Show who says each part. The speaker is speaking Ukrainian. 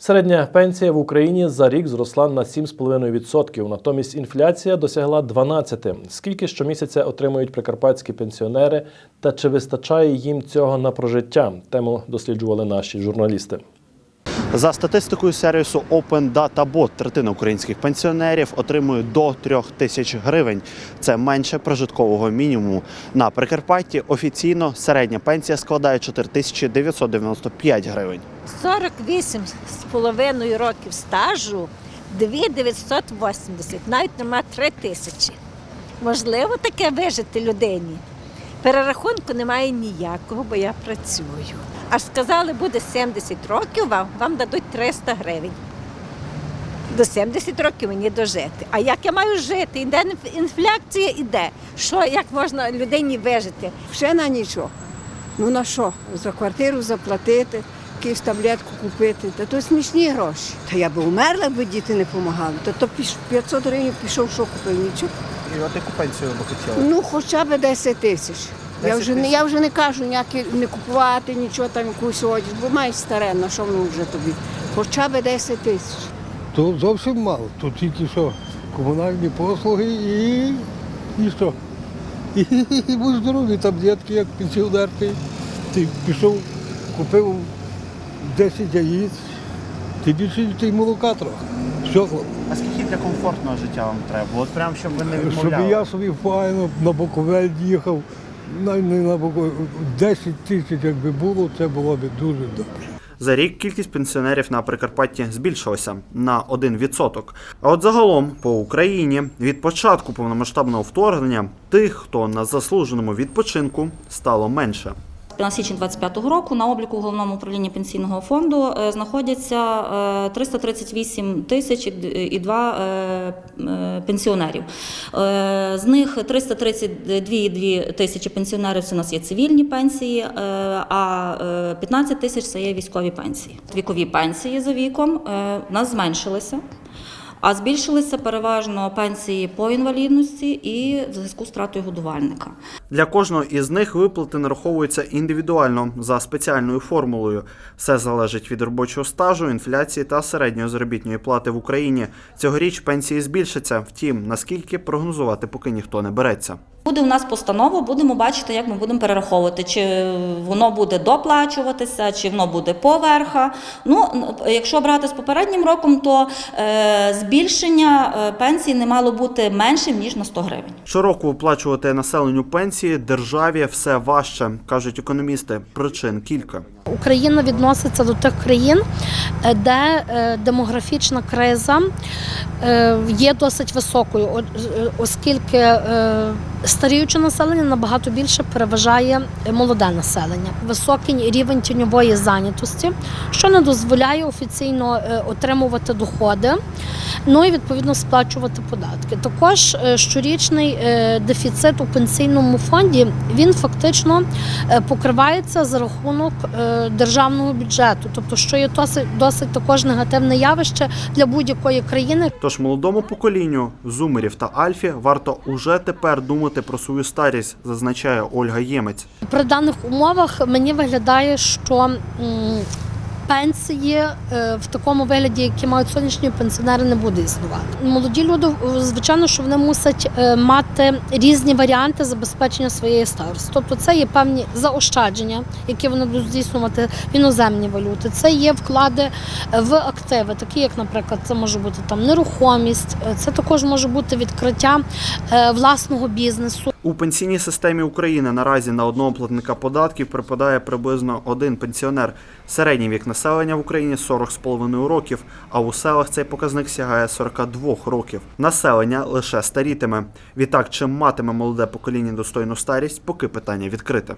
Speaker 1: Середня пенсія в Україні за рік зросла на 7,5%, натомість інфляція досягла 12%. Скільки щомісяця отримують прикарпатські пенсіонери та чи вистачає їм цього на прожиття? Тему досліджували наші журналісти.
Speaker 2: За статистикою сервісу Open Data Bot, третина українських пенсіонерів отримує до 3 тисяч гривень. Це менше прожиткового мінімуму. На Прикарпатті офіційно середня пенсія складає 4995 гривень.
Speaker 3: 48 з половиною років стажу, 2980, навіть нема 3 тисячі. Можливо таке вижити людині. Перерахунку немає ніякого, бо я працюю. Аж сказали, буде 70 років вам, вам дадуть 300 гривень. До 70 років мені дожити. А як я маю жити? Іде інфляція іде. Що, як можна людині вижити?
Speaker 4: Ще на нічого. Ну на що? За квартиру заплатити, якусь таблетку купити. Та то смішні гроші. Та я би умерла, якби діти не допомагали. Та то 500 гривень пішов, що купив нічого.
Speaker 2: І от яку пенсію би хотіли?
Speaker 4: Ну, хоча б 10 тисяч. Я
Speaker 2: 10
Speaker 4: вже, не, я вже не кажу ніякі не купувати нічого там якусь одяг, бо маєш старе, на що воно вже тобі. Хоча б 10 тисяч.
Speaker 5: То зовсім мало. Тут тільки що комунальні послуги і, і що? І, і будь здоровий, таблетки, як пенсіонер. Ти, ти пішов, купив 10 яїць, ти більше ти й молока трохи. Все.
Speaker 2: А скільки для комфортного життя вам треба? От прям щоб ви не
Speaker 5: Щоб
Speaker 2: відмовляли.
Speaker 5: я собі файно на Буковель їхав, на, не на Буковель, 10 тисяч якби було, це було б дуже добре.
Speaker 2: За рік кількість пенсіонерів на Прикарпатті збільшилася на 1%. А от загалом по Україні від початку повномасштабного вторгнення тих, хто на заслуженому відпочинку, стало менше.
Speaker 6: На січень 25-го року на обліку в головному управлінні пенсійного фонду е, знаходяться е, 338 тисяч і два е, е, пенсіонерів. Е, З них 332,2 тисячі пенсіонерів це у нас є цивільні пенсії, е, а е, 15 тисяч це є військові пенсії. Вікові пенсії за віком е, в нас зменшилися. А збільшилися переважно пенсії по інвалідності і в зв'язку з втратою годувальника.
Speaker 2: Для кожного із них виплати нараховуються індивідуально за спеціальною формулою. Все залежить від робочого стажу, інфляції та середньої заробітної плати в Україні. Цьогоріч пенсії збільшаться. Втім, наскільки прогнозувати поки ніхто не береться.
Speaker 6: Буде у нас постанова, будемо бачити, як ми будемо перераховувати, чи воно буде доплачуватися, чи воно буде поверха. Ну, якщо брати з попереднім роком, то е, збільшення е, пенсій не мало бути меншим ніж на 100 гривень.
Speaker 2: Щороку виплачувати населенню пенсії державі все важче, кажуть економісти. Причин кілька.
Speaker 7: Україна відноситься до тих країн, е, де е, демографічна криза е, є досить високою, оскільки старіюче населення набагато більше переважає молоде населення. Високий рівень тіньової зайнятості, що не дозволяє офіційно отримувати доходи, ну і відповідно сплачувати податки. Також щорічний дефіцит у пенсійному фонді він фактично покривається за рахунок державного бюджету, тобто що є досить, досить також негативне явище для будь-якої країни.
Speaker 2: Тож молодому поколінню зумерів та альфі варто уже тепер думати про свою старість, зазначає Ольга Ємець.
Speaker 7: При даних умовах мені виглядає, що пенсії е, в такому вигляді, які мають сьогоднішні пенсіонери, не буде існувати. Молоді люди, звичайно, що вони мусять е, мати різні варіанти забезпечення своєї старості. Тобто, це є певні заощадження, які вони будуть здійснювати в іноземні валюти. Це є вклади е, в активи, такі як, наприклад, це може бути там нерухомість, це також може бути відкриття власного бізнесу.
Speaker 2: У пенсійній системі України наразі на одного платника податків припадає приблизно один пенсіонер. Середній вік населення в Україні 40,5 років, а у селах цей показник сягає 42 років. Населення лише старітиме. Відтак, чим матиме молоде покоління достойну старість, поки питання відкрите.